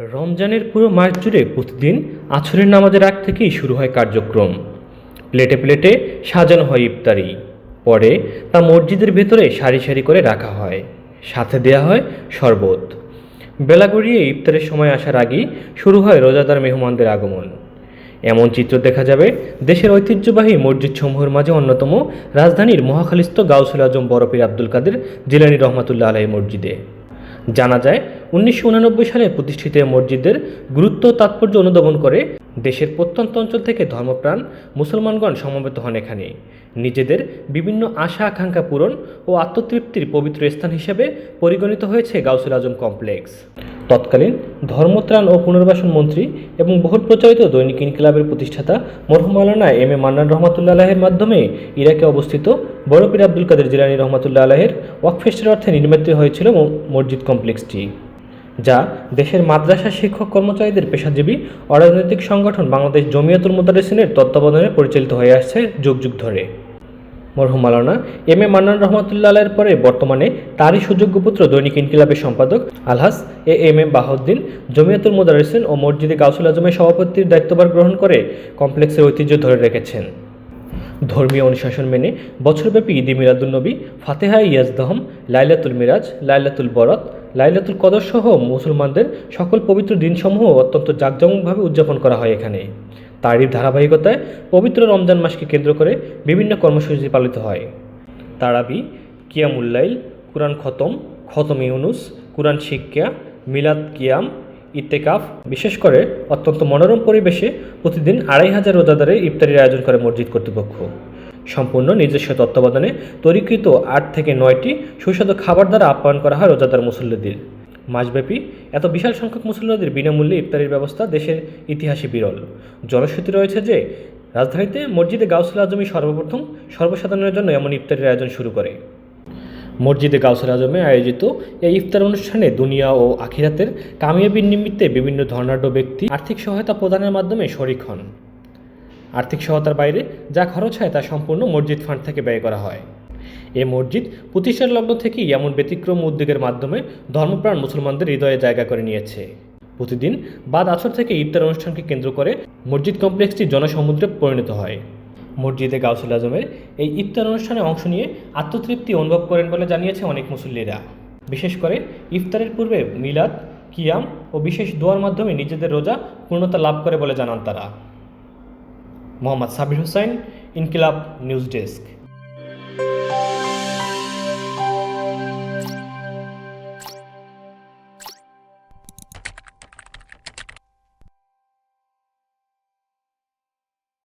রমজানের পুরো মাস জুড়ে প্রতিদিন আছরের নামাজের আগ থেকেই শুরু হয় কার্যক্রম। প্লেটে প্লেটে সাজানো হয় ইফতারি। পরে তা মসজিদের ভেতরে সারি সারি করে রাখা হয়। সাথে দেয়া হয় শরবত। বেলা গড়িয়ে ইফতারের সময় আসার আগেই শুরু হয় রোজাদার মেহমানদের আগমন। এমন চিত্র দেখা যাবে দেশের ঐতিহ্যবাহী মসজিদ সমূহের মাঝে অন্যতম রাজধানীর মহাখালিস্থ গাউসুল আজম বরপীর আব্দুল কাদের জিলানি রহমাতুল্লাহ আলাহী মসজিদে। জানা যায়, উনিশশো সালে প্রতিষ্ঠিত মসজিদের গুরুত্ব তাৎপর্য অনুধাবন করে দেশের প্রত্যন্ত অঞ্চল থেকে ধর্মপ্রাণ মুসলমানগণ সমবেত হন এখানে। নিজেদের বিভিন্ন আশা, আকাঙ্ক্ষা পূরণ ও আত্মতৃপ্তির পবিত্র স্থান হিসেবে পরিগণিত হয়েছে গাউসুল আজম কমপ্লেক্স। তৎকালীন ধর্মত্রাণ ও পুনর্বাসন মন্ত্রী এবং বহুল প্রচারিত দৈনিক ইনকিলাবের প্রতিষ্ঠাতা মরহুম মাওলানা এম এ মান্নান রহমাতুল্লাহ আলাহের মাধ্যমে ইরাকে অবস্থিত বড়পীর আব্দুল কাদের জিলানি রহমাতুল্লাহ আলাহের ওয়াকফেস্টের অর্থে নির্মিত হয়েছিল মসজিদ কমপ্লেক্সটি, যা দেশের মাদ্রাসা শিক্ষক কর্মচারীদের পেশাজীবী অরাজনৈতিক সংগঠন বাংলাদেশ জমিয়তুল মুদারিসিনের তত্ত্বাবধানে পরিচালিত হয়ে আসছে যুগ যুগ ধরে। মরহুম মালানা, এম এ মান্নান রহমতুল্লাহ আলাইয়ের পরে বর্তমানে তারই সুযোগ্য পুত্র দৈনিক ইনকিলাবের সম্পাদক আলহাস, A M M Bahauddin, Jamiatul Mudarrisin ও মসজিদে গাউসুল আজমের সভাপতির দায়িত্বভার গ্রহণ করে কমপ্লেক্সের ঐতিহ্য ধরে রেখেছেন। ধর্মীয় অনুশাসন মেনে বছরব্যাপী ঈদে মিলাদুলনবী ফাতেহা ইয়াজদহম, লাইলাতুল মিরাজ, লাইলাতুল বরত, লাইলাতুল কদর সহ মুসলমানদের সকল পবিত্র দিনসমূহ অত্যন্ত জাঁকজমকভাবে উদযাপন করা হয় এখানে। তারই ধারাবাহিকতায় পবিত্র রমজান মাসকে কেন্দ্র করে বিভিন্ন কর্মসূচি পালিত হয়। তারাবি, কিয়ামুল্লাইল, কুরআন খতম খতম ইউনুস, কুরআন শিক্ষা, মিলাদ কিয়াম, ইত্তেকাফ, বিশেষ করে অত্যন্ত মনোরম পরিবেশে প্রতিদিন আড়াই হাজার রোজাদারে ইফতারির আয়োজন করে মসজিদ কর্তৃপক্ষ। সম্পূর্ণ নিজস্ব তত্ত্বাবধানে তৈরিকৃত আট থেকে নয়টি সুস্বাদু খাবার দ্বারা আপ্যায়ন করা হয় রোজাদার মুসল্লিদের। মাসব্যাপী এত বিশাল সংখ্যক মুসল্লিদের বিনামূল্যে ইফতারির ব্যবস্থা দেশের ইতিহাসে বিরল। জনশ্রুতি রয়েছে যে, রাজধানীতে মসজিদে গাউসুল আজমই সর্বপ্রথম সর্বসাধারণের জন্য এমন ইফতারির আয়োজন শুরু করে। মসজিদে গাউসুল আজমে আয়োজিত এই ইফতার অনুষ্ঠানে দুনিয়া ও আখিরাতের কামিয়াবির নিমিত্তে বিভিন্ন ধর্নাঢ্য ব্যক্তি আর্থিক সহায়তা প্রদানের মাধ্যমে শরিক হন। আর্থিক সহায়তার বাইরে যা খরচ হয় তা সম্পূর্ণ মসজিদ ফান্ড থেকে ব্যয় করা হয়। এ মসজিদ প্রতিষ্ঠার লগ্ন থেকেই এমন ব্যতিক্রম উদ্যোগের মাধ্যমে ধর্মপ্রাণ মুসলমানদের হৃদয়ে জায়গা করে নিয়েছে। প্রতিদিন বাদ আছর থেকে ইফতার অনুষ্ঠানকে কেন্দ্র করে মসজিদ কমপ্লেক্সটি জনসমুদ্রে পরিণত হয়। মসজিদে গাউসুল আজমের এই ইফতার অনুষ্ঠানে অংশ নিয়ে আত্মতৃপ্তি অনুভব করেন বলে জানিয়েছে অনেক মুসল্লিরা। বিশেষ করে ইফতারের পূর্বে মিলাদ, কিয়াম ও বিশেষ দোয়ার মাধ্যমে নিজেদের রোজা পূর্ণতা লাভ করে বলে জানান তারা। Mohammad Sabir Hossain Inqilab news desk.